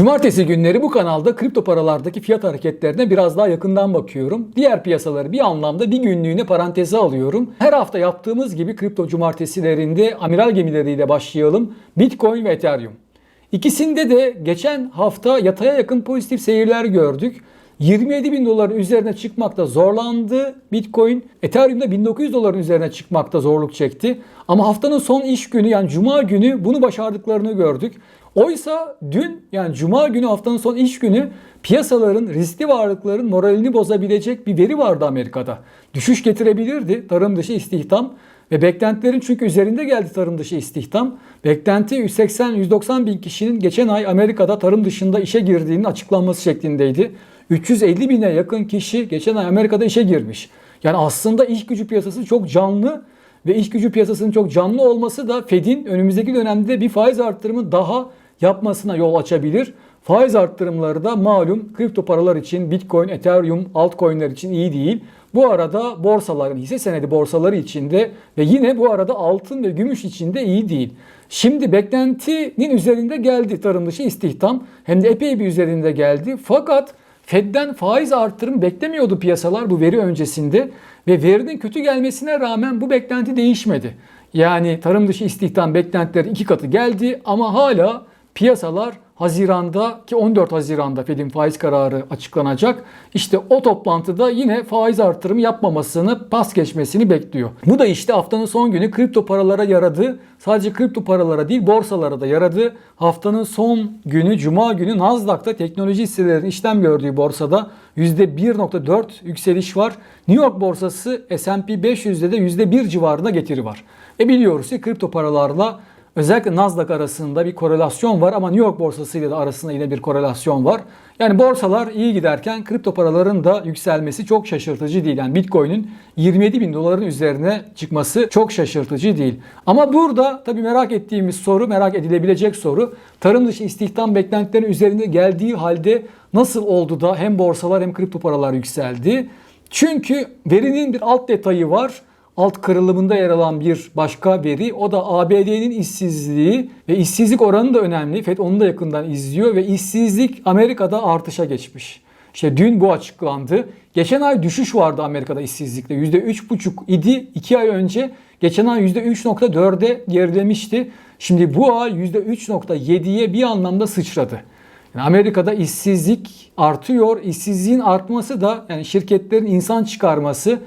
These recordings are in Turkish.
Cumartesi günleri bu kanalda kripto paralardaki fiyat hareketlerine biraz daha yakından bakıyorum. Diğer piyasaları bir anlamda bir günlüğüne paranteze alıyorum. Her hafta yaptığımız gibi kripto cumartesilerinde amiral gemileriyle başlayalım. Bitcoin ve Ethereum. İkisinde de geçen hafta yataya yakın pozitif seyirler gördük. 27 bin doların üzerine çıkmakta zorlandı Bitcoin. Ethereum'da 1900 doların üzerine çıkmakta zorluk çekti. Ama haftanın son iş günü yani cuma günü bunu başardıklarını gördük. Oysa dün yani cuma günü haftanın son iş günü piyasaların riskli varlıkların moralini bozabilecek bir veri vardı Amerika'da. Düşüş getirebilirdi tarım dışı istihdam ve beklentilerin çünkü üzerinde geldi tarım dışı istihdam. Beklenti 180-190 bin kişinin geçen ay Amerika'da tarım dışında işe girdiğinin açıklanması şeklindeydi. 350 bine yakın kişi geçen ay Amerika'da işe girmiş. Yani aslında iş gücü piyasası çok canlı ve iş gücü piyasasının çok canlı olması da Fed'in önümüzdeki dönemde bir faiz arttırımı daha yapmasına yol açabilir. Faiz arttırımları da malum kripto paralar için Bitcoin, Ethereum, altcoin'ler için iyi değil. Bu arada borsaların, hisse senedi borsaları içinde ve yine bu arada altın ve gümüş içinde iyi değil. Şimdi beklentinin üzerinde geldi tarım dışı istihdam. Hem de epey bir üzerinde geldi. Fakat Fed'den faiz artırım beklemiyordu piyasalar bu veri öncesinde ve verinin kötü gelmesine rağmen bu beklenti değişmedi. Yani tarım dışı istihdam beklentileri iki katı geldi ama hala piyasalar Haziran'da ki 14 Haziran'da Fed'in faiz kararı açıklanacak. İşte o toplantıda yine faiz artırımı yapmamasını, pas geçmesini bekliyor. Bu da işte haftanın son günü kripto paralara yaradı. Sadece kripto paralara değil borsalara da yaradı. Haftanın son günü Cuma günü Nasdaq'ta teknoloji hisselerinin işlem gördüğü borsada %1.4 yükseliş var. New York borsası S&P 500'de de %1 civarında getiri var. E biliyoruz ki kripto paralarla Özellikle Nasdaq arasında bir korelasyon var ama New York borsası ile de arasında yine bir korelasyon var. Yani borsalar iyi giderken kripto paraların da yükselmesi çok şaşırtıcı değil. Yani Bitcoin'in 27 bin doların üzerine çıkması çok şaşırtıcı değil. Ama burada tabii merak ettiğimiz soru, merak edilebilecek soru tarım dışı istihdam beklentilerinin üzerinde geldiği halde nasıl oldu da hem borsalar hem kripto paralar yükseldi? Çünkü verinin bir alt detayı var alt kırılımında yer alan bir başka veri. O da ABD'nin işsizliği ve işsizlik oranı da önemli. FED onu da yakından izliyor ve işsizlik Amerika'da artışa geçmiş. İşte dün bu açıklandı. Geçen ay düşüş vardı Amerika'da işsizlikte. %3,5 idi 2 ay önce. Geçen ay %3,4'e gerilemişti. Şimdi bu ay %3,7'ye bir anlamda sıçradı. Yani Amerika'da işsizlik artıyor. İşsizliğin artması da yani şirketlerin insan çıkarması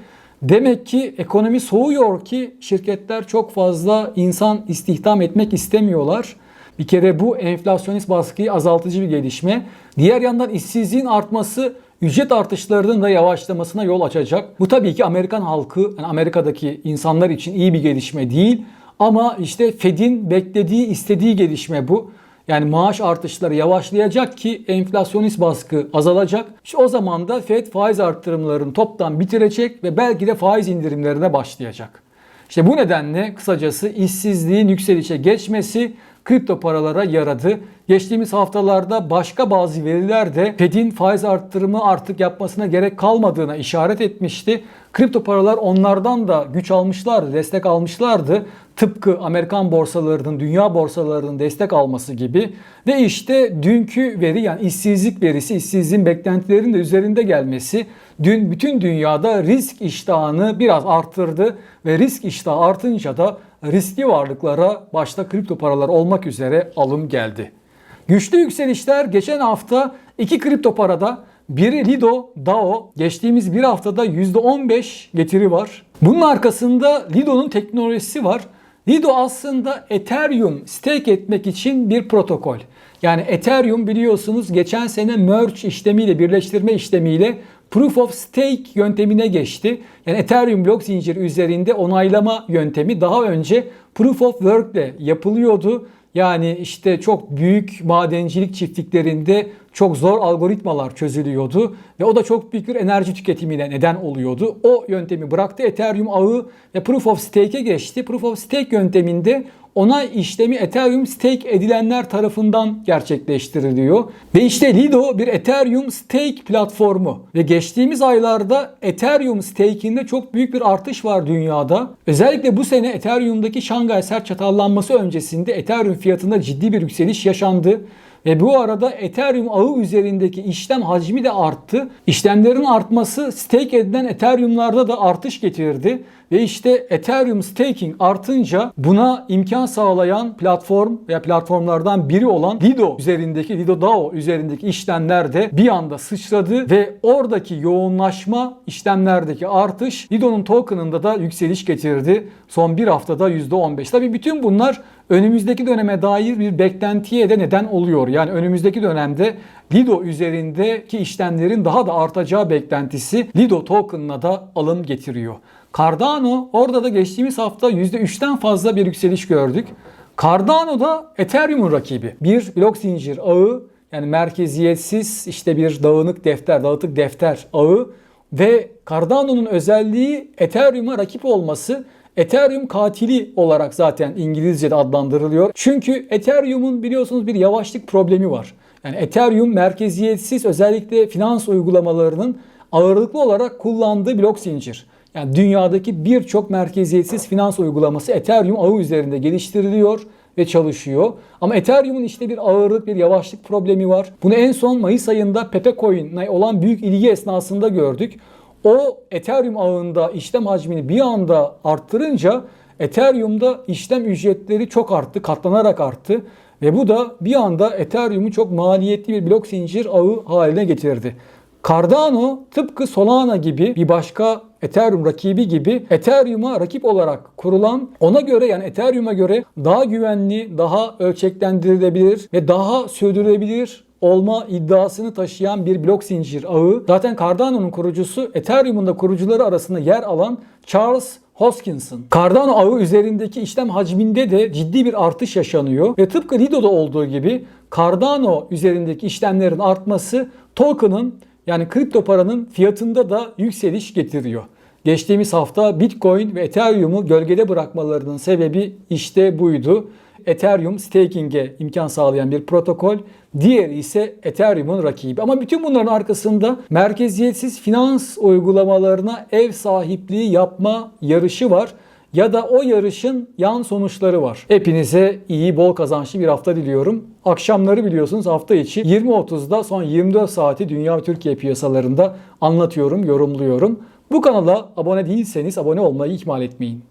Demek ki ekonomi soğuyor ki şirketler çok fazla insan istihdam etmek istemiyorlar. Bir kere bu enflasyonist baskıyı azaltıcı bir gelişme. Diğer yandan işsizliğin artması ücret artışlarının da yavaşlamasına yol açacak. Bu tabii ki Amerikan halkı, yani Amerika'daki insanlar için iyi bir gelişme değil. Ama işte Fed'in beklediği, istediği gelişme bu. Yani maaş artışları yavaşlayacak ki enflasyonist baskı azalacak. İşte o zaman da Fed faiz arttırımlarını toptan bitirecek ve belki de faiz indirimlerine başlayacak. İşte bu nedenle kısacası işsizliğin yükselişe geçmesi kripto paralara yaradı. Geçtiğimiz haftalarda başka bazı veriler de Fed'in faiz arttırımı artık yapmasına gerek kalmadığına işaret etmişti. Kripto paralar onlardan da güç almışlardı, destek almışlardı. Tıpkı Amerikan borsalarının, dünya borsalarının destek alması gibi. Ve işte dünkü veri yani işsizlik verisi, işsizliğin beklentilerinin de üzerinde gelmesi dün bütün dünyada risk iştahını biraz arttırdı ve risk iştahı artınca da riskli varlıklara başta kripto paralar olmak üzere alım geldi. Güçlü yükselişler geçen hafta iki kripto parada biri Lido, DAO geçtiğimiz bir haftada %15 getiri var. Bunun arkasında Lido'nun teknolojisi var. Lido aslında Ethereum stake etmek için bir protokol. Yani Ethereum biliyorsunuz geçen sene merge işlemiyle, birleştirme işlemiyle Proof of Stake yöntemine geçti. Yani Ethereum blok zinciri üzerinde onaylama yöntemi daha önce Proof of Work ile yapılıyordu. Yani işte çok büyük madencilik çiftliklerinde çok zor algoritmalar çözülüyordu ve o da çok büyük bir enerji tüketimine neden oluyordu. O yöntemi bıraktı Ethereum ağı ve Proof of Stake'e geçti. Proof of Stake yönteminde onay işlemi Ethereum stake edilenler tarafından gerçekleştiriliyor. Ve işte Lido bir Ethereum stake platformu ve geçtiğimiz aylarda Ethereum stake'inde çok büyük bir artış var dünyada. Özellikle bu sene Ethereum'daki Şangay sert çatallanması öncesinde Ethereum fiyatında ciddi bir yükseliş yaşandı. Ve bu arada Ethereum ağı üzerindeki işlem hacmi de arttı. İşlemlerin artması stake edilen Ethereum'larda da artış getirdi. Ve işte Ethereum staking artınca buna imkan sağlayan platform veya platformlardan biri olan Lido üzerindeki Lido DAO üzerindeki işlemler de bir anda sıçradı ve oradaki yoğunlaşma işlemlerdeki artış Lido'nun token'ında da yükseliş getirdi. Son bir haftada %15. Tabii bütün bunlar önümüzdeki döneme dair bir beklentiye de neden oluyor. Yani önümüzdeki dönemde Lido üzerindeki işlemlerin daha da artacağı beklentisi Lido token'ına da alım getiriyor. Cardano orada da geçtiğimiz hafta %3'ten fazla bir yükseliş gördük. Cardano da Ethereum'un rakibi. Bir blok zincir ağı yani merkeziyetsiz işte bir dağınık defter, dağıtık defter ağı ve Cardano'nun özelliği Ethereum'a rakip olması. Ethereum katili olarak zaten İngilizce'de adlandırılıyor. Çünkü Ethereum'un biliyorsunuz bir yavaşlık problemi var. Yani Ethereum merkeziyetsiz özellikle finans uygulamalarının ağırlıklı olarak kullandığı blok zincir. Yani dünyadaki birçok merkeziyetsiz finans uygulaması Ethereum ağı üzerinde geliştiriliyor ve çalışıyor. Ama Ethereum'un işte bir ağırlık, bir yavaşlık problemi var. Bunu en son Mayıs ayında Pepe Coin'e olan büyük ilgi esnasında gördük. O Ethereum ağında işlem hacmini bir anda arttırınca Ethereum'da işlem ücretleri çok arttı, katlanarak arttı. Ve bu da bir anda Ethereum'u çok maliyetli bir blok zincir ağı haline getirdi. Cardano tıpkı Solana gibi bir başka Ethereum rakibi gibi Ethereum'a rakip olarak kurulan ona göre yani Ethereum'a göre daha güvenli, daha ölçeklendirilebilir ve daha sürdürülebilir olma iddiasını taşıyan bir blok zincir ağı. Zaten Cardano'nun kurucusu Ethereum'un da kurucuları arasında yer alan Charles Hoskinson. Cardano ağı üzerindeki işlem hacminde de ciddi bir artış yaşanıyor ve tıpkı Lido'da olduğu gibi Cardano üzerindeki işlemlerin artması token'ın yani kripto paranın fiyatında da yükseliş getiriyor. Geçtiğimiz hafta Bitcoin ve Ethereum'u gölgede bırakmalarının sebebi işte buydu. Ethereum staking'e imkan sağlayan bir protokol, diğeri ise Ethereum'un rakibi. Ama bütün bunların arkasında merkeziyetsiz finans uygulamalarına ev sahipliği yapma yarışı var ya da o yarışın yan sonuçları var. Hepinize iyi, bol kazançlı bir hafta diliyorum. Akşamları biliyorsunuz hafta içi 20.30'da son 24 saati dünya ve Türkiye piyasalarında anlatıyorum, yorumluyorum. Bu kanala abone değilseniz abone olmayı ihmal etmeyin.